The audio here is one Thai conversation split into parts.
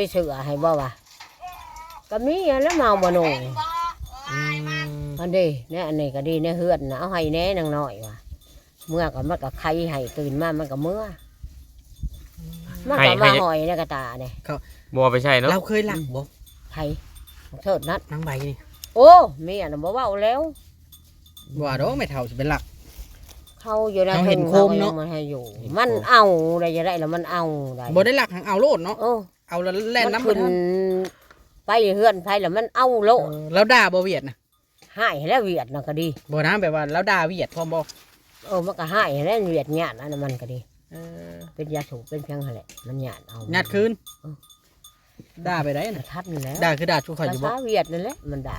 ไปเสือให้บ่วะก็มีอันแล้วเมาบ่หนูอืมอันนี้เนี่ยอันนี้ก็ดีเนี่ยเฮือนนะเอาให้แหน่นางน้อยว่ะเมื่อก็มันก็ไข่ให้ตื่นมามันก็เมื่อมันก็มาหอยในกระตาเนี่ยบัวไปใช่เนาะเราเคยหลักบ่ไข่เถิดนัดนางใบนี่โอ้มีอันนั้นบ่เว้าแล้วว่าดอกไม่เท่าสิเป็นหลักเขาอยู่ในเขาเห็นทึ่งโคมเนอะขยังมันให้อยู่ มันเอาได้จะได้แล้วมันเอาได้บ่ได้หลักหังเอาโลดเนาะโอ้ เอาแล้วแล่นมันน้ำขึ้นมันไปเฮือนไปแล้วมันเอาโลดเออแล้วด่าบ่เวียดนะหายแล้วเวียดน่ะก็ดี บ่นะแบบว่าแล้วด่าเวียดพร้อมบ่เออมันก็หายแล้วเวียดหยาดอันนั้นมันก็ดี เออเป็นยาสูบเป็นเพียงหั่นแหละมันหยาดเอาญาติคืนด่าไปได้กระน่ะทัดนี่แหล้วด่าคือด่าชูข่อยอยู่บ่ภาษาเวียดนั่นแหละมันด่า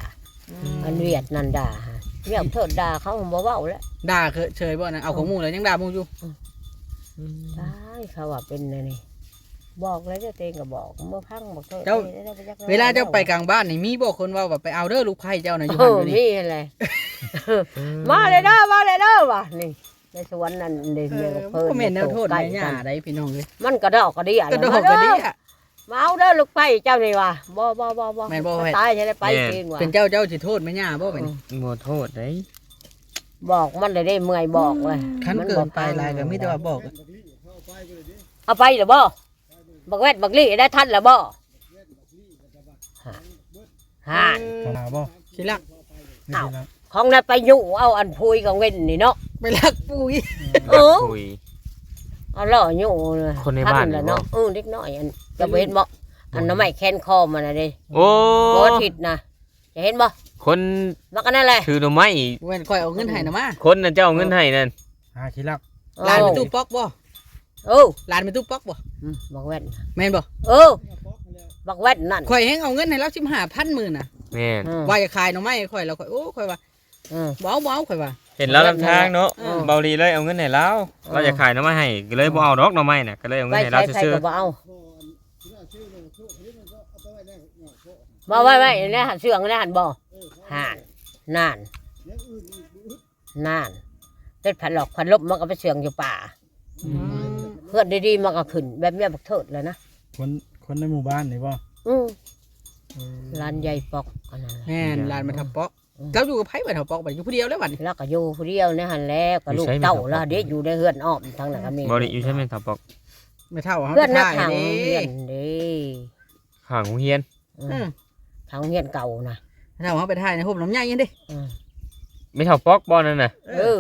อันเวียดนั่นด่าฮะเวียดเถิดด่าเขาผมบ่เว้าแล้วด่าคือเฉยบ่นะเอาของหมู่แล้วยังด่าหมู่อยู่ใช่เขาว่าเป็นอันนี่ บอกแล้วเจ้าเตงก็บอกเมื่อพังบอกเถิดเจ้าได้ได้ไปจักเวลาเจ้าไปกลางบ้านนี่มีบ่คนว่าว่าไปเอาเด้อลูกไผ่เจ้าน่ะอยู่เอหั่นออยู่นี่มีอะไรมาเลยเด้อมาเลยเด้อว่ะนี่ในสวนนั่นเด็กเอเมียอก็เพิ่นบ่แม่นแนวโทษใกล้แม่ย่าได้พี่น้องเอ้ยมันกระดอกกระเดียกระโดดกระเดียมาเอาเด้อลูกไปเจ้านี่ว่ะบ่บ่บ่บ่แม่นบ่แม่นตายใช่ได้ไปเองว่ะเป็นเจ้าเจ้าสิโทษแม่ย่าบ่ไปนี่บัวโทษได้บอกมันเลยได้เมื่อยบอกเลยคันมัเกิบ่นไปหลายก็มีแต่ว่าบอกเอาไปเหรือบ่ บักแวดบักลี่ได้ทันเหรือบ่ฮ่านลาบ่สิลักอ้าวของนั้นไปอยู่เอาอันพุยกับเว้นนี่เนาะ ไปลักปุ้ยเออ คุย เอาล่ออยู่เลยคนในบ้านทัแหละนี่บ่เนาะเออเล็กน้อยอันจะไปเห็นบ่อันน้ำไม้แค้นคอมันน่ะเด้โอ้โบทิดนะจะเห็นบ่คนบักอันนั่นแหละถือหน่อไม้เว้นค่อยเอาเงินให้นะมาคนนั่นเจ้าเอาเงินให้นั่นหาขี้ลักหลานเป็นตู้ป๊อกบ่ เออหลานเป็นตู้ป๊อกบ่อืมบักแวดแม่นบ่เออบักแวดนั่นข่อยให้เอาเงินให้เรา15,000มื้อน่ะแม่นอืมว่าจะขายหน่อไม้ให้ข่อยแล้วข่อยโอ้ข่อยว่าอืมบ่เอาบ่เอาข่อยว่า เห็นแล้วลำทางเนาะเออ เบาลีเลยเอาเงินให้เราเออเราจะขายหน่อไม้ให้ก็เลยบ่เอาดอกหน่อไม้น่ะก็เลยเอาเงิไปนให้เราใช้ใครซื่อก็บ่เอามาไว้ไว้ในหันเสื่องในหันบ่ห่านนานนานเป็ดผัดหลอกผัดลบมันก็ไปเสื่องอยู่ป่า เพื่อนดีๆมันก็ขึ้น แบบเนี้ยบักเถิดเลยนะคนคนในหมู่บ้านนี่บ่อืมร้านใหญ่ปอกอันนั้นแหละแม่นหลานมาทำป๊อกอืมเจ้าอยู่กับไผบ่ทำป๊อกบัดอยู่ผู้เดียวแล้วบัดนี้แล้วก็อยู่ผู้เดียวในหันแล้วก็ลูกเต้าแล้วเด็กอยู่ในเฮือนอ้อมทางนั้นก็มีๆบ่ได้อยู่ใช่ไหมทับปอกไม่เท่าเฮาเพื่อนนักไปทางถ่ายเฮียนี่นเด้ข้างโรงเรียนอือืมมทางเฮียนเก่านะเท่าเฮาไปถ่ายในหุบลำไยยังดิอืมไม่ทับปอกบ่นั่นน่ะเออ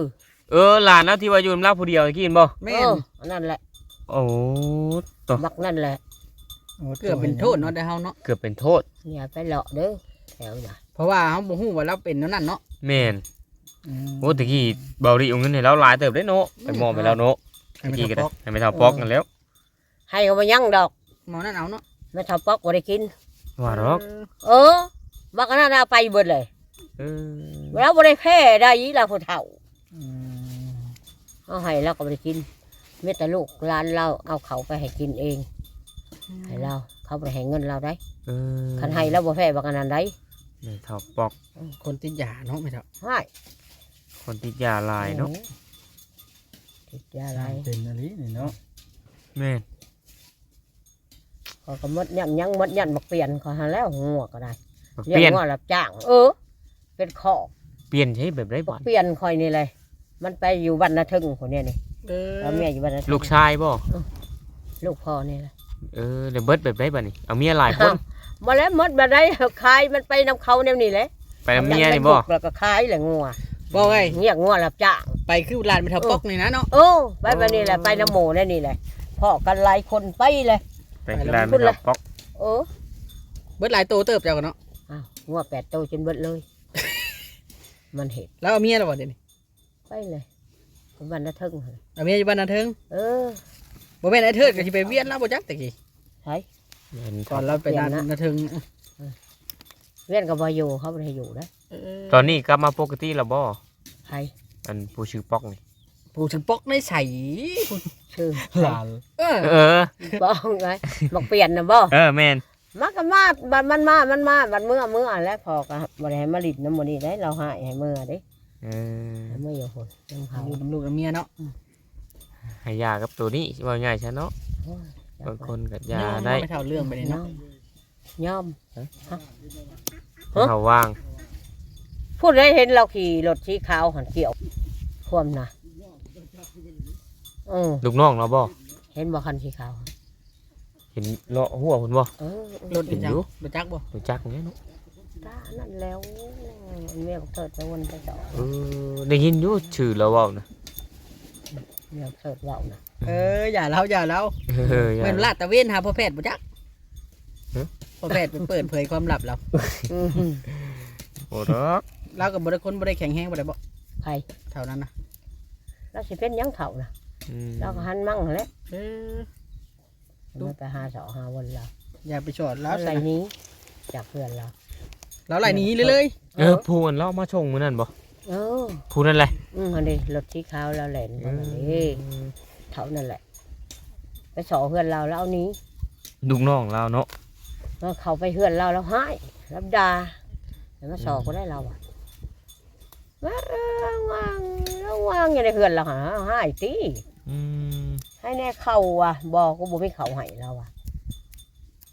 เออหลานนะที่ว่าอยู่นำลาวผู้เดียวกินบ่แม่เอนออันนั่นแหละ โอ้ตัวบักนั่นแหละโอ้เกือบเป็นโทษเนาะแต่เฮาเนาะเกือบเป็นโทษอย่าไปเลาะเด้อแถวน่ะเพราะว่าเฮาบ่ฮู้ว่าเราเป็นเนั่นนั่นเนาะแม่นอืมโอ้ตะกี้เบาลีเอาเงินให้เราหลายเติบได้เนาะไปมอบไปแล้วเนาะให้ตะมันกี้ก็ทำได้ป๊อกให้ไม่ทับปอกกันแล้ว ให้เขามายั่งดอกหมอนั่นเอาเนาะไม่ทำปอกบ่ได้กินว่าดอกเออบักอันนั้นเอาไปเบิดเลยเออแล้วบ่ได้แพ้ได้ยีเราผู้เฒ่าอืมเอาให้เราก็บ่ได้กิน มีแต่ลูกหลานเราเอาเขาไปให้กินเอง ให้เรา เขาไปให้เงินเราได้เออคันให้เราบ่แพ้บักอันนั้นได้ไม่ทับปอกคนติดยาเนาะไม่เท่าให้คนติดยาหลายเนาะติดยาอะไรเป็นอะไรนี่เนาะแม่นเขาก็หมดยันยังหมดยันบักเปลี่ยนเขาหาแล้วงัวก็ได้บักเลี้เปลี่ยยงนงัวรับจ้าง เออ เป็นขอกเปลี่ยนใช่แบบไรบับ้ากนเปลี่ยนคอยนี่เลย มันไปอยู่บ้านนาทึงคนเนี้ยนี่ เออแล้วเมียอยู่บ้านนาทึงลูกชายบ่ลูกพ่อนี่แหละเออเดี๋ยวเบิดแบบไรบ้านี่เอาเมียหลายคนมาแล้วหมดมาได้ขายมันไปนำเขาแนวนี้เลยไปเอาเมียนี่บ่แล้วก็ขายแหละงัวบ่ไงเงียกงัวรับจ้างไปคือลานไปทำป๊อกนี่นะเนาะโอ้ไปไปนี่แหละไปน้ำหมูนี่นี่แหละพ่อกันหลายคนไปเลยไปที่ร้านไม่ทับปอกเออเบิดหลายโตเติบเจ้ากันเนาะอ้าวงัวแปดโตวจนเบิดเลย มันเห็นแล้วเอาเมียแล้วบ่เดี๋ยวนี้ไปเลยคน บ้านนาทึงหั่นเอาเมียอยู่บ้านนาเทิงเออบ่แม่นไอ้เทิดก็สิไปเวียนแล้วบ่จักตะกี้ใช่เห็นก่อนเราไปนานาเทิงเวียนกับบอยู่เขาไม่ให้อยู่นะเออตอนนี้กลับมาปกติแล้วบ่ใครอันผู้ชื่อปอกนี่ผู้ฉันป๊อกในใส่ชื่อหลานเออเออบอกไงบอกเปลี่ยนนะบ่เออแม่นมาก็มาบัดมันมา มันมาบัดเมื่อเมื่อแล้วพอก็บ่ได้ให้มาลิดน้ำมันนี่ได้เราหายให้เมื่อเด้ เออให้เมื่ออยู่คนน้ำเขาลูกน้ำลูกน้ำเมียเนาะให้ยากับตัวนี้ว่าง่ายใช่เนาะโอ้ยบางคนก็ยาน้องได้ไม่เท่าเรื่องไปเลยเนาะน้องยอมฮะเขาว่างพูดได้เห็นเราขี่รถสีขาวหันเกี่ยวความนะเออลูกน้องเราบ่เห็นบ่คันสีขาว เห็นเลาะหัวเพิ่นบ่ เออรถเห็นจัอกยู่รถจักรบ่รู้จักแม่เนาะ ตานั่นแล้วเมียของเถิดไปวนไปสอนเออได้ยินอยู่ชื่อเราเว้านะเมียของเถิดเว่านะเอออย่าเล่าอย่าเล่าเอออย่าแม่นลาดตระเวนหาพ่อแพทย์บ่จักฮะ พ่อแพทย์ไปเปิดเผยความลับเราอืมโอ้ดอกเราก็บ่ได้คนบ่ได้แข็งแรงบ่ได้บ่ใครเท่านั้นนะเราสิเป็นหยังเถ่านะอืมเราก็หันมั่งแหล้วเออไม่ไปหาเสาหาวันเราอย่าไปชอดแล้แล้ววอะไรนี้จากเพื่อนเรา เราไหลหนีเลยเลยเออผู้อันเรามาชงมื้อนั้นบ่เออผู้นั่นแหละอืมอันนี้รถสีขาวเราแหลนประมาณนี้เท่านั่นแหละ ไปสอเพื่อนเราแล้วเอานี้ลูกน้องเราเนาะแล้วเขาไปเพื่อนเราแล้วให้รับดาแล้วมาสอก็ได้เราอะว้างวางระวางอย่างในเพื่อนเราหาให้ตีอืมให้แน่เข่าอะบอกก็บ่ไม่เข่าให้เราอะ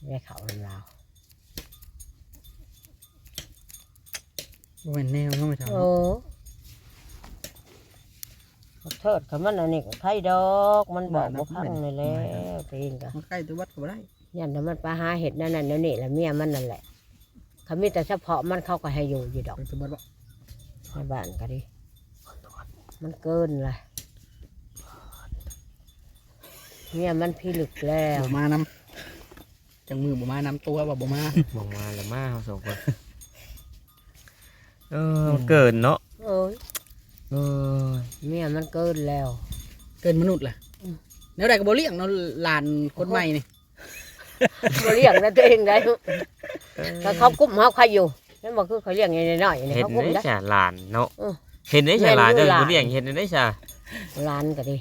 แน่เข่าของเรา บ่แม่นแนวเนาะไม่เท่าโอ้เทิดเขามันอันนี้ก็ใครดอกมันบอกบ่พังเลยแล้วตีนก็มันใกล้ตัววัดก็บ่ได้ยันแต่มันไปหาเห็ดนั่นนั่นแล้วนี่แหละเมียมันนั่นแหละเขามีแต่เฉพาะมันเขาก็ให้อยู่อยู่ดอกไปตัววัดบ่ในบ้านก็ดิมันเกินเลยเมียมันพิลึกแล้วบ่มานำจังมือบ่มานำตัวว่าบ่มาบอกมาแล้วมาเฮาสองคน เออเกินเนาะเอ้ยเออเมียมันเกินแล้ว เกินมนุษย์ล่ะอืมแนวใดก็บ่เลี้ยงเนาะหลานคนใหม่นี่บ่เลี้ยงนะตัวเองได้ถ้าเขากุ้มเขาใครอยู่นั่นบอกคือเขาเลี้ยงอย่างน้อยๆนี่เห็นเขากุ้มได้ได้จ้ะหลานเนาะเออเห็นได้จ้ะหลานแม่เจ้านอยู่หลานผู้เลี้ยงเห็นได้จ้ะร้านก็ดิ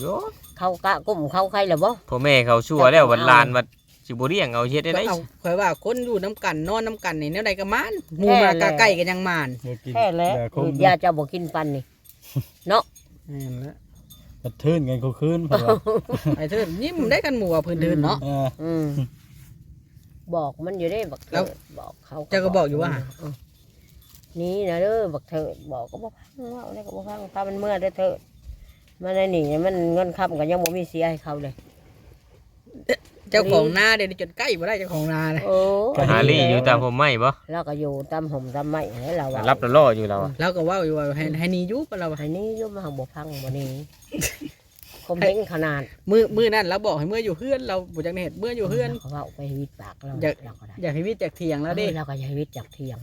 โยเขากะกุ้มเขาใครหรือบ่พ่อแม่เขาชั่วแล้ววันหลานวัด สิบ่เลี้ยงเอาเฮ็ดได้ก็ได้เอาข่อยว่าคนอยู่น้ำกันนอนน้ำกันนี่แนวใดก็มานหมู่มากะใกล้กันยังมานเดี๋ยวกินแค่แล้วเดี๋ยวคงยาจะบอกกินปันนี่ แม่นแล้วกระทืนกันกูคืนเพราะว่าไอ้เถิดยิ้มได้กันหมู่ว่าเพิ่นเดินเนาะ เอออืมบอกมันอยู่ได้บักแล้เถิวดบอกเขาเจ้าก็บอกอยู่ว่าเนี่นะเด้อบักเถิดบอกก็บอกพังว่าอะไรก็บอกพังพามันเมื่อได้อเถิดมันได้หนีมันเงินคำกันยังบ่มีเสียให้เขาเลย เจ้าของนาเดี๋ยวนี้จนใกล้บ่ได้เจ้าของนาเลยโอ้หาลี่อยู่ตามผมไม่บ่เราก็อยู่ตามห่มตามไม้ให้เราว่ารับแล้วล่ออยู่แล้วอะแล้วก็เว่าอยู่ว่าให้ให้หนีอยู่ปะเราว่าให้นี่อยุ่มาหังบ่พังบ่นี้ คมเห็นขนาดมือมือนั่นเราบอกให้เมื่ออยู่เพื่อนเราบ่จักได้เฮ็ดเมื่ออยู่เพื่อนเขาเอาไปวิดปากเราอยาก เราก็ได้อยากให้วิทย์จากเถียงแล้วเด้เราก็อยากวิดจากเถียง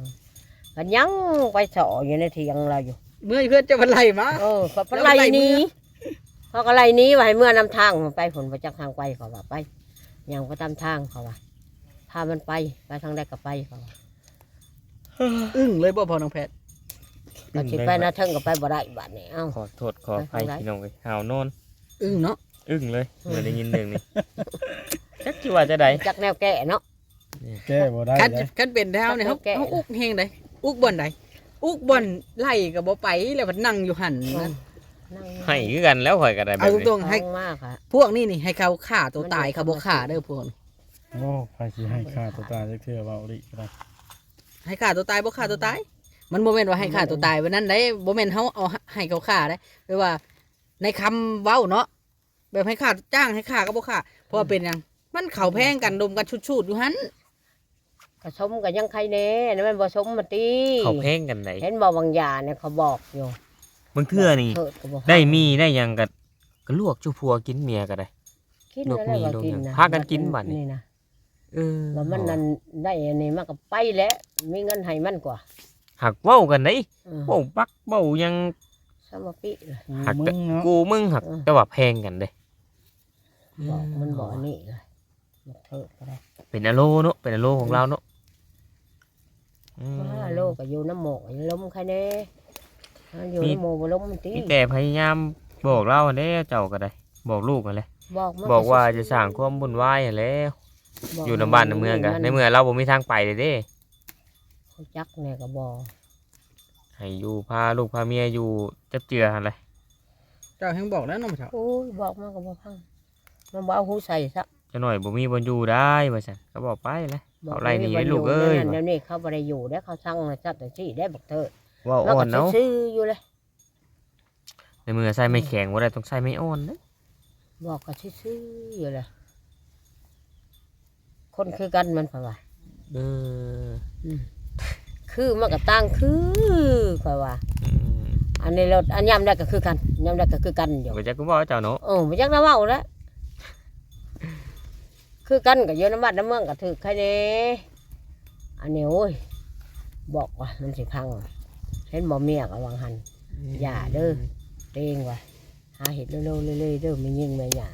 กันยังไปเสออยู่ในเถียงเราอยู่ เมื่ออยู่เพื่อนจะมาไล่มา เออเขาแล้วไล่ไล่หนี้เมื่อเขาก็ไล่หนี้ไว้เมื่อนำทางไปผลประจักทางไปเขาว่าไป ยังก็ตามทางเขาว่าพามันไปไปทางใดก็ไปเขาว่าอึ้งเลยบ่พอน้องแพทย์ก็สิไปนะเทิงก็ไปบ่ได้บัดนี้เอ้า ขอโทษขออภัยพี่น้องเอ้ยหาวนอนอึ้งเนาะอึ้งเลยเมื่อได้ยินเรื่องนี้จักสิว่าจะได้จักแนวแก่เนาะ แก้บ่ได้คันเลยคันเป็นแถวเนี่ยเขาแกะเขาอุกเฮงใดอุกบ่อนใดอุกบ่อนไล่ก็บ่ไปแล้วมันนั่งอยู่หั่นนะนั่ง ให้คือกันแล้วข่อยก็ได้แบเอาบนี้ตรงๆให้ให้ มากค่ะพวกนี้นี่ให้เขาฆ่าตัวตายเขาบ่ฆ่าเด้อพวกนี้โอ้ใครสิให้ค่าตัวตายจักเทื่อเว้าดิก็ได้ให้ฆ่าตัวตายบ่ฆ่าตัวตาย มันบ่แม่นว่าให้ฆ่าตัวตายวันนั้นได้บ่แม่นเฮาเอาให้เขาฆ่าได้แปลว่า ในคำเว้าเนาะแบบให้ฆ่าจ้างให้ฆ่าก็บ่ฆ่าเพราะว่าเป็นหยังมันเขาแพงกันดมกันชุดๆอยู่หั่นก็สมกับยังใครแน่นั่นมันบ่สมมาตีเขาแพงกันไหนเห็นบ่บางอยางเนี่ยเขาบอกอยู่ บางเทื่อนี่เถิดก็บ่ได้มีได้หยังก็ก็ลวกจุพัวกินเมียก็ได้ กินลูกอะไรมีก็ลูกกินหยังนะพากันกินบัดนี้ นี่นะเออว่ามันนั่นได้อันนี้มันก็ไปแล้วมีเงินให้มันกว่าหักเว้ากันได้อืมเว้าปักเว้าหยังสมปิเลยหักมึงเนาะกูมึงหักเออแต่ว่าแพงกันเด้บอกมันบอกอันนี่เลยบอกเถิดก็ได้เป็นอโลเนาะเป็นอโลของเราเนาะอืม ว่าโลกก็อยู่น้ำหมกล้มใครแน่ อ่าอยู่น้ำหมกบ่ล้มมันตีมีแต่พยายามบอกเราเด้เจ้าก็ได้ บอกลูกกันเลยบอกมันบอกว่าจะสร้างความบุญวายหั่นแหล้วบกอยู่ในบ้านในเมืองกันในเมืองเราบ่มีทางไปเลยเด้ เขาจักเนี่ยก็บอกให้อยู่พาลูกพาเมียอยู่จับเจือหั่นเลยเจ้าแห่งบอกแล้วน้องเจ้าโอ้ยบอกมันก็บ่พังมันบ่เอาหูใส่ซะใจจะหน่อยบ่มีบ่อยู่ได้ว่าซั่นก็บอกไปแหละ เอาไล่หนีให้ลูกเอ้ยเดี๋ยวนี้เขาบ่ได้อยู่ได้อเขาสั่งให้จัดจังซี่ได้บอกเธอเว่าแล้วอ่อก็นเนาะซื่อๆอยู่เลยในมือใส่ไม่แข็งบ่ได้ต้องใส่ไม่อ่อนเด้อบอกก็ซื่อๆอยู่เลยคนคือกันมันเพราะว่าเออคือมันก็ตั้งคือเพราะว่าอืมอันนี้เราอันย่ำได้ก็คือกันย่ำได้ก็คือกันอยู่ก็จะกูบอกเจ้าเนาะโอ้ไม่จักน้ำเมาแล้วคือกันกับโยนน้ำมันน้ำเมืองกับถือใครเด้อันนี้โอ้ยบอกว่ามันสิพังเห็นบ่เมียกับวังหันอย่าเด้อเต้งว่ะหาเห็ดเร็วๆเรื่อยๆเด้อไม่ยิงไม่หยา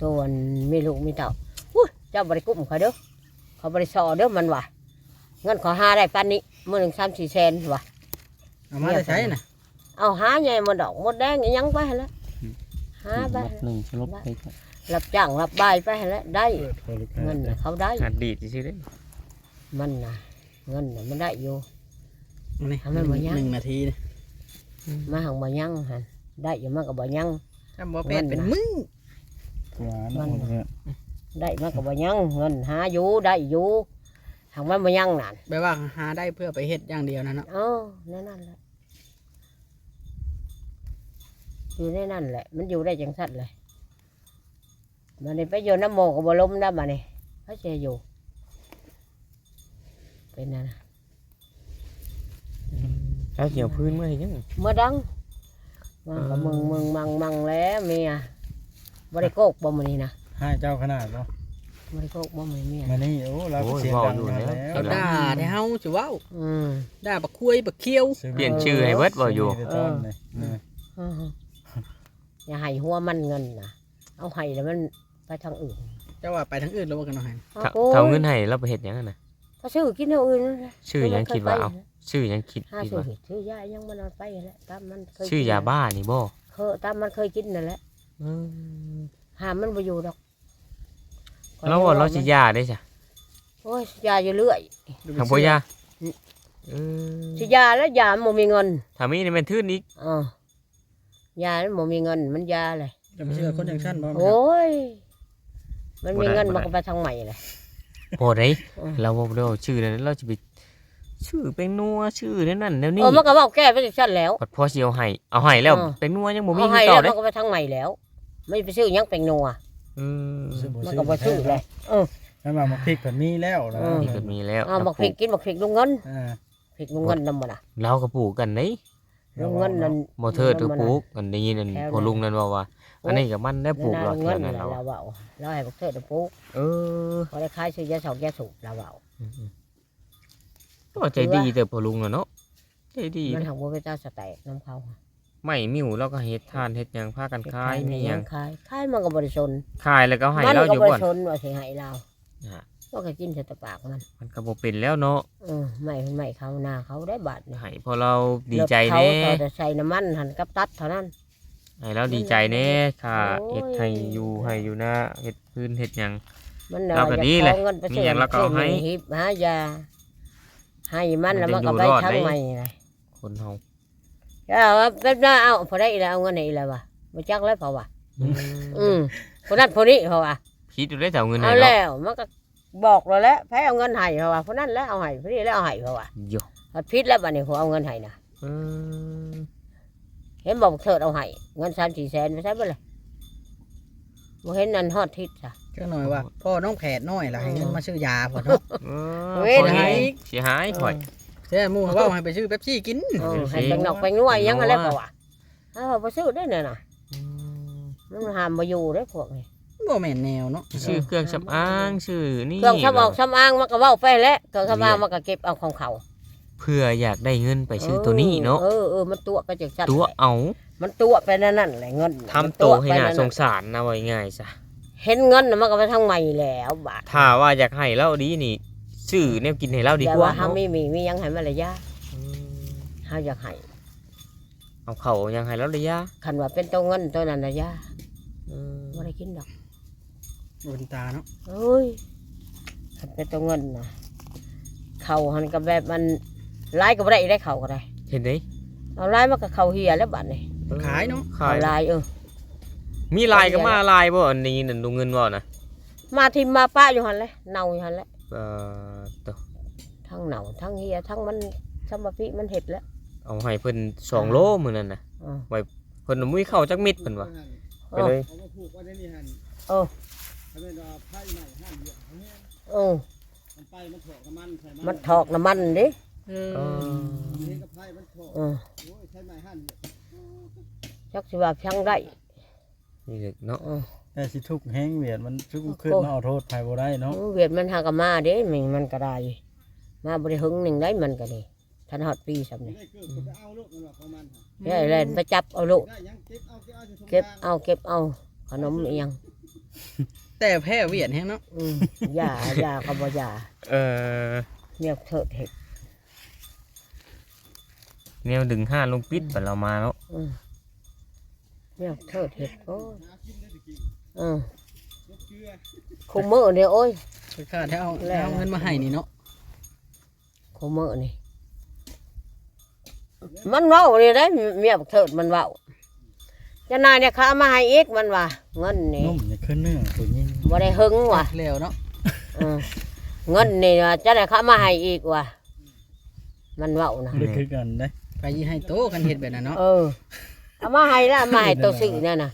ตัวมันไม่ลูกไม่เต่าอุ้ยเจ้าบริกุ้มเขาเด้อเขาบริสอเด้อมันว่ะเงินขอหาได้ปันนี้มื่อหนึ่งสามสี่แสนว่ะเอามาได้ใช้น่ะเอาหาใหญ่หมดดอกหมดแดงอิหยังไปหั่นแหล้วหาไปหนึ่งสลบไปรับจ้างรับใบายไปหั่นแหล้วได้เปิดโทรศัพท์เงินน่ะเขาได้อัดดีดซื่อๆเด้อมันน่ะเงินน่ะมันได้อยู่ นี่ทำไมบ่ยัง หนึ่งนาทีนี่มาหังบ่ยังหันได้อยู่มันก็บ่ยัง ถ้าบ่เป็นเป็นมึงกว่าเนาะเนี่ยได้มันก็บ่ยังเงินหาอยู่ได้อยู่ทางมันบ่ยังนั่นแปลว่าหาได้เพื่อไปเฮ็ดอย่างเดียวนะเนาะเออนั่นนั่นแหละอยู่ในนั่นแหละ มันอยู่ได้จังสัตว์เลยมันนี่ไปอยู่น้ำโมกับบลมได้มาเนี่ยเขาจะอยู่เป็นนั่นน่ะ แล้วเกี่ยวพื้นเมื่อไหร่ยังเมื่อดังมากับเออมึงมึงมังมังแล้วเมียบริโกกบ่มันนี่นะให้เจ้าขนาดเนาะบริโกกบ่มันเมียมานี่โอ้เราก็เสียงดังมาแล้วเขาด่าแต่เฮาสิเว้าอืมด่าบักคุยบักเคี้ยวเปลี่ยนชื่อให้เบิดบ่อยู่เออนี่นี่อืมอย่าให้หัวมันเงินนะเอาให้แล้วมันไปทางอื่นเจ้าว่าไปทางอื่นแล้วว่ากันเนาะหั่นถ้าโอ้ยถ้าเอาเงินให้เราไปเฮ็ดหยังอะน่ะก็ซื้อกินเอาอื่นนั่นแหละชื่อหยังคิดว่าเอา ชื่อหยังคิดห้าคิดซื้อว่าเห็ดซื้อยายังมันเอาไปแหละตามมันเคยชื่อยาบ้านี่บ่เคยตามมันเคยกินนั่นแหละอืมหามมันไปอยู่ดอกแล้วว่าเราสิยาได้จ้ะโอ้ยยาอยู่เรื่อยทางบ่ยาเออสิยาแล้วยามันบ่มีเงินถ้ามีนี่แม่นทื่นอีกอ่ายามันบ่มีเงินมันยาเลยจะไม่เชื่อคนอย่างฉันบ่โอ้ยมันมีเงินมันก็ไปทางใหม่เลย บ่ได้อืมเราบ่ได้เอาชื่อนั้นเราจะไป ชื่อเป็นนัวชื่อนั่นนั่นแล้วนี่เออมันก็บอกแก้ไปจากชั้นแล้วบัดพอสิเอาให้เอาให้แล้วอ่าเป็นนัวยังบ่มีเอาคือให้เก่าแล้วเด้มันก็ไปทางใหม่แล้ว ไม่ไปซื้อหยังเป็นนัวอืมมันก็บ่ซื้อเลยนั่นมามาพริกแบบนี้แล้วนะอืมนี่ก็มีแล้วอ้าวบักพริกกินบักพริกลุงเงินอ่าพริกลุงเงินนำมันอะเราก็ปลูกกันเด้ลุงเงินนั่น บ่เทิดก็ปลูกอันนี้นั่นแถวนั้นพอลุงนั่นว่าว่า อันนี้ก็มันได้ปลูกหลอดเงิแถนวนั่นั้นนแหละเราเราเบาเราให้บักเทิดปลูกเออ พอได้ขายซื้อยาสองยาสูบเราเบา ก็ใจดีแต่พอลุงน่ะเนาะใจดีมันนะทำว่าพระเจ้าสแตกน้ำเขาไม่มิ้วเราก็เฮ็ดทานเฮ็ดหยังพากันขายมีหยังขายขายมันก็บริชนขายแล้วก็ให้มันเราอก็ยู่บบ่ริชนว่าสิให้เราฮะก็ก็กินใส่แตะปากมัน มันก็บ่เป็นแล้วเนาะเออไม่ไม่เขาหน้าเขาได้บาทเนี่ยให้พอเราดีใจเขาแน่เขาจะใส่น้ำมันหันกับตัดเท่านั้นให้เราดีใจแน่ค่ะโอ้ยเฮ็ดให้อยู่ให้อยู่นะเฮ็ดพื้นเฮ็ดหยังมันเราก็ดีเลยอาเงินไปมีซื้ออย่างเราก็เอาให้ซื้อหิบหายา ให้มันแล้วมัมันนก็จะไปอยู่รอดทั้งได้ใหม่เลยคนเฮาเอาว่าเป็นหน้าเอาพอได้อีกแล้วเอาเงินไหนอีกแล้ววะมาจักแล้วเพราะว่าอืมคนนั้นคนนี้เพราะว่าคิดดูได้แต่เอาเงินให้เอาเราแล้วมันก็บอกเราแล้วแพ้เอาเงินให้เพราะว่าคนนั้นแล้วเอาให้คนนี้แล้วเอาให้เพราะว่าโยเอาพิษแล้วบัดนี้ผมเอาเงินให้นะเออเห็นบอกเถิดเอาให้เงินสามสี่แสนไม่ใช่เปล่า บ่เห็นนั่นฮอดทิศจ้ะก็หน่อยว่าพ่อน้องแผดน้อยล่ะให้เงินมาซื้อยาพ่อเนาะเออเว้ยพอไหนนี้เสียหายข่อยใช่หมู่ว่าให้ไปซื้อเป๊ปซี่กินเออเดี๋ยวสิให้เป็นนอกเป็นนัวยังอะไรนัวเพราะว่าเอาไปซื้อได้เนี่ยนะมันหามมาอยู่ได้พวกนี้บ่แม่นแนวเนาะชื่อเครื่องสำอางชื่อนี่เครื่องสำอางสำอางมันก็เว้าไปแล้วเครื่องสำอางมันก็เก็บเอาของเขาเพื่ออยากได้เงินไปซื้อตัวนี้เนาะเออเออมันตัวไปจากจัดตัวแหละเอา มันตัวไปนั่นนั่นแหละเงินน่ะทำมันตัวให้ไปน่านั่นสงสารนะไว้ง่ายซะเห็นเงินน่ะมันก็ไปทางใหม่แล้วบาทถ้าว่าอยากให้เราดีนี่ซื้อแนวกินให้เราดีแต่กว่าว่าเฮาเนาะมีมีมียังให้มันระยะอืมเฮาอยากให้เอาเขายังให้เราระยะคันว่าเป็นตัวเงินตัวนั้นระยะอืมบ่ได้กินดอกบนตาเนาะเอ้ยคันเป็นตัวเงินนะเขาหันกับแบบมันลายก็บ่ได้ได้เขาก็ได้เห็นไหมเอาลายมันก็เขาเฮียแล้วบัดนี้ ขายเนาะขาเอายลายเออ มีลายก็มาลายบ่อันนี้นั่นดูเงินบ่นะมาทิมมาป้าอยู่หันเลยเน่าอยู่หันแหละเอ่อตัวทั้งเน่าทั้งเฮียทั้งมันสมพิมันเห็ดแล้วเอาให้เพิ่นสองโลมื้อนั้นน่ะอ่าเพิ่นมุ้ยเข้าจักมิดเพิ่นว่าไปเลยเอามาผูกไว้ในนี่หั่นเออถ้าเป็นว่าไผ่ใหม่หั่นเยอะเอาแห้งเออ มันไปมันถอกน้ำมันใส่มันถอกน้ำมันดิเอเอออนี่ก็ไผ่มันถอกเออโอ้ยไผ่ใหม่หั่นเยอะ จักสิว่าเพียงได้นี่แหละเนาะเออแต่สิทุกข์แห้งเวียดมันทุกข์ขึ้นมาเอาโทษภัยบ่ได้เนาะเวียดมันหากะมาเด้มันมันก็ได้มาบริหึงหนึ่งได้มันก็ดีทันฮอดปีสำไม่นี่ได้เกิดก็ไปเอาลูกมันหรอกของมันหั่นได้แล่นไปจับเอาลูกได้ยังเก็บเอาเก็บเอาจะเก็บเอาเก็บเอาขนมเอียงแต่แพ้เวียดแฮงเนาะอืมยายาก็บ่ยาเออเมียเถิดเห็ดแนวดึงห้าลงปิดเพิ่นเรามาเนาะอืม เมียเถิดเห็ดโอ้ยหากินได้ตะกี้อืมยกเกลือคุมมือเนี่ยโอ้ยไปค่าถ้าเอาถ้าเอาเงินมาให้นี่เนาะคุมมือนี่ มันเว้าเลยได้เมียเถิดมันเว้าเจะนายเนี่ยเขาเอามาให้อีกมันว่าเงินนี่นุ่มนี่ขึ้นเนื้อตัวยิ่งบ่ได้หึงว่ะแล้วเนาะอืมเงินนี่ว่าจะได้เขามาให้อีกว่ะมันเว้านะได้คือกันได้ไปยี่ให้โตกันเฮ็ดแบบนั้นเนาะเออ เอามาให้แล้วเอามาให้ตัวสื่อนั่นน่ะ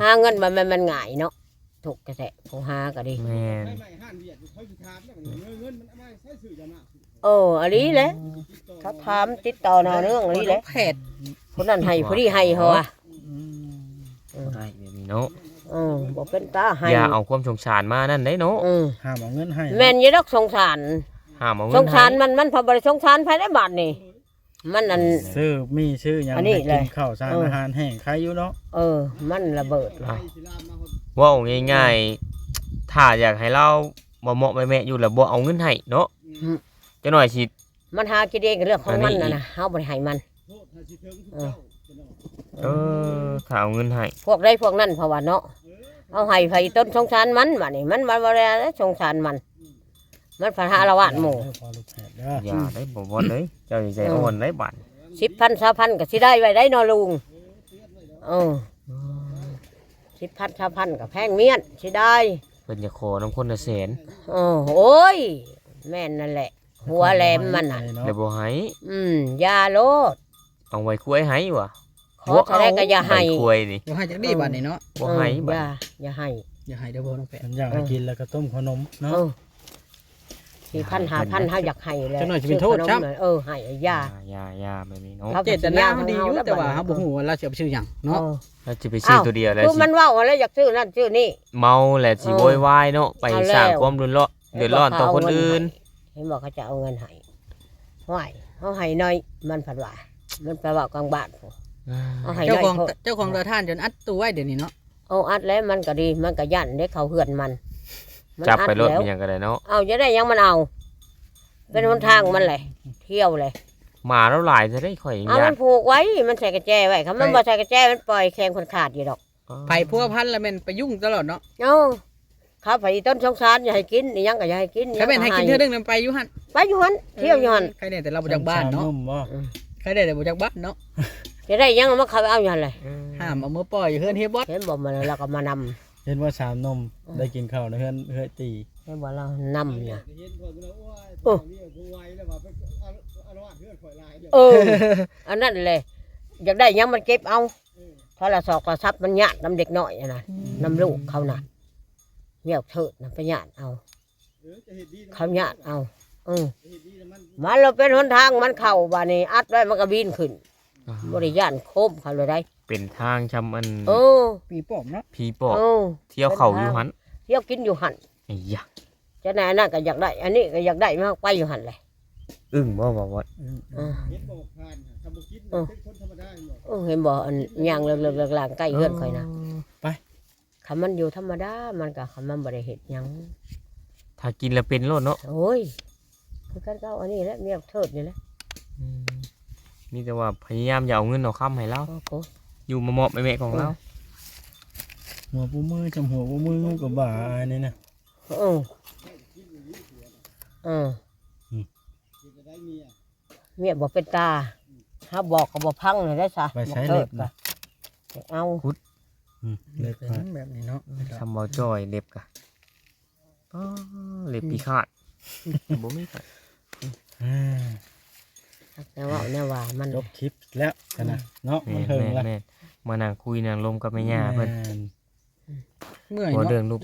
หาเงินมันมันมันง่ายเนาะถูกกระแทะผู้หาก็ดีแม่นไผ่ใหม่หั่นเวียดเขาสิถามแล้วมันเงินเงินมันเอามาใช้ซื้อจะมาเอออันนี้แหละเขาถามติดต่อเนาเรื่องอันนี้แหละแพทย์คนนั้นให้ผู้นี้ให้เหรอวะบ่ได้แบบนี้เนาะเออบอกเป็นตาให้อย่าเอาความสงสารมานั่นได้เนาะเออห้ามเอาเงินให้แม่นอยี่ดอกสงสารห้ามเอาสเงินงให้สารมันมันพอบริสงสารภายในบาทนี่ มันอัน ซื้อมีชื่อหยังอันนี้ให้เลกิยนข้าวสารเอออ อาหารแห้งใครอยู่เนาะเออ มันระเบิดไผ่สิลามมาหดเว้าง่ายๆ ถ้าอยากให้เราบ่เหมาะแม่ๆอยู่แล้วบ่เอาเงินให้เนาะจักหน่อยสิ มันหากินเองกับเรื่องของมันอันนี้ นะนะเฮาบริหายมันโทษถ้าสิถึงทุกเจ้าจะเนาะเออถ้าเอาเงินให้พวกใดพวกนั้นเพราะว่าเนาะเอาให้ไผต้นสงสารมันบาดนี่มันบ่บ่ได้แล้วสงสารมัน มันพันหาละวาดหมู่พอลูกแพทย์เด้ออย่าได้บ่บ่เลยเจ้าสิใจอ่อนได้บาดสิบพันสามพันก็สิได้ไว้ได้เนอลุงเออสิบพันสามพันก็แพงเมียนสิได้เพิ่นจะขอน้ำคนละแสนเออโอ้ยแม่นนั่นแหละ หัวแหลมมันน่ะเนาะแล้วบ่ให้อืมอยาโลดเอาไว้คุยให้วะขอเท่าไรก็อย่าให้ใบคุยนี่บ่ให้จักดีบัดนี้เนาะบ่ให้เออบัอดย่าอย่าให้อย่าให้เด้อบ่น้องแพทย์ฉันอยากให้กินแล้วก็ต้มขนมเนาะเออ สี่พันห้าพันเขาอยากให้เลยจักหน่อยสิเป็นโทษครับ เออให้อยาอย่าอย่าแบบนี้เนาะครับ เจตนามันดีอยู่แต่ว่าเฮาบ่ฮู้ว่าเราสิเอาไปซื้อหยังเนาะเออเราจะไปซื้อตัวเดียวแล้วคือสิมันเว่าอะไรอยากซื้อนั่นซื้อนี่ เมาแหละสิเออโวยวายเนาะไปเอาแล้ว สร้างความรุนแรงเดือดร้อนต่อคนอื่นเห็นบอกเขาจะเอาเงินให้ห้วยเขาให้น้อย มันผัดว่ามันไปว่ากลางบ้านพู้นเอาให้เจ้าน้อยของโพดเจ้าของเรือท่านจนอัดตู้ไว้เดี๋ยวนี้เนาะ เอาอัดแล้วมันก็ดี มันก็ยันได้เขาเหือนมัน มันจับไปรถอัดเป็นหแล้วยังก็ได้เนาะเอาจะได้ยังมันเอา เป็นหนทางมันเลยเที่ยวเลยหมาแล้วหลายจะได้ข่อยเอาญามัตินผูกไว้มันใส่กระแจไว้ครับมันบ่ใส่กระแจมันปล่อยแขงคนขาดอยู่ดอกไผพัวพันแล้วแม่นไปยุ่งตลอดเนาะเอาข้าไปต้นสงสารอย่าให้กินอีหยังก็อย่าให้กินถ้าแม่นให้กินเทื่อนึงนั้นไปอยู่หั่นไปอยู่หันเที่ยวอยู่หันใครได้แต่เราบ่จากบ้านเนาะนุ่มบ่ใครได้แต่บ่จากบ้านเนาะจะได้ยังมาเขาไปเอาอยู่หันเลย ห้ามเอามือปล่อยเฮือนเฮียบอสเห็นบอกมันเราก็มานำ เห็นว่าสามนมได้กินข้าวในเฮือนเฮือตีเห็นบอกเรานำเนี่ยเห็นเพิ่นว่าโอ้ยโอ้เมียกูไวแล้วว่าไปเอาเอาละว่าเฮือนข่อยลายเด้อเอออันนั้นเลยอยากได้ยังมันเก็บเอาเพราะละสอกกระซับมันหยาดน้ำเด็กน้อยอะนะน้ำลูกเขาน่ะเงียบเถิดนะไปหยาดเอาเออจะเฮ็ดดีนะเขาหยาดเอาเออจะเฮ็ดดีนะมันมันเราเป็นหนทางมันเข่าบานี้อัดไว้มันก็บินขึ้นบริยานโคมเขาเลยได้ เป็นทางชำอันเออปีปอบเนาะผีปอบเออเที่ยวเขาอยู่หันเที่ยวกินอยู่หันไอ้ยะจะไหนนั่นก็อยากได้ อันนี้ก็อยากได้มากไปอยู่หันเลยอึ้งบ่บ่บ่เออเฮ็ดบ่ผ่านทำบ่กินเออเป็นคนธรรมดาอยู่เออเห็นบ่อันย่างเลิกเลิกเลิกลางใกล้เฮือนข่อยนะคำมันอยู่ธรรมดา มันก็คำมันบริเหตุยังถ้ากินแล้วเป็นโลดเนาะโอ้ยคือกันเก้าอันนี้แหละเมียเทิดนี่แหละ อืมมีแต่ว่าพยายามอย่าเอาเงินเอาค้ำให้เรา โอ้โห อยู่มาเหมาะแม่ๆของเราหัวปูมือจำหัวปูมืองูกับบ่าอันนี้นะเออเออสิจะได้เมียเมียบอกเป็นตาถ้าบอกก็บอกพังเลยได้ซะไปใช้บอกเล็เทิบดนะก็เอาอืมเล็กเป็นขาดแบบนี้เนาะทำเบาจ้อยเล็บกะอ้อเล็บปีขาดบ่มีขาด อ่าแต่ว่าเนี่ยว่ามันจบคลิปแล้วกันนะเนาะแม่มันนเถิงแม่นละแม่นมานั่งคุยนั่งลมกับแม่ย่าเพิ่น แม่นเมื่อยบ่เนาะเรื่องลูก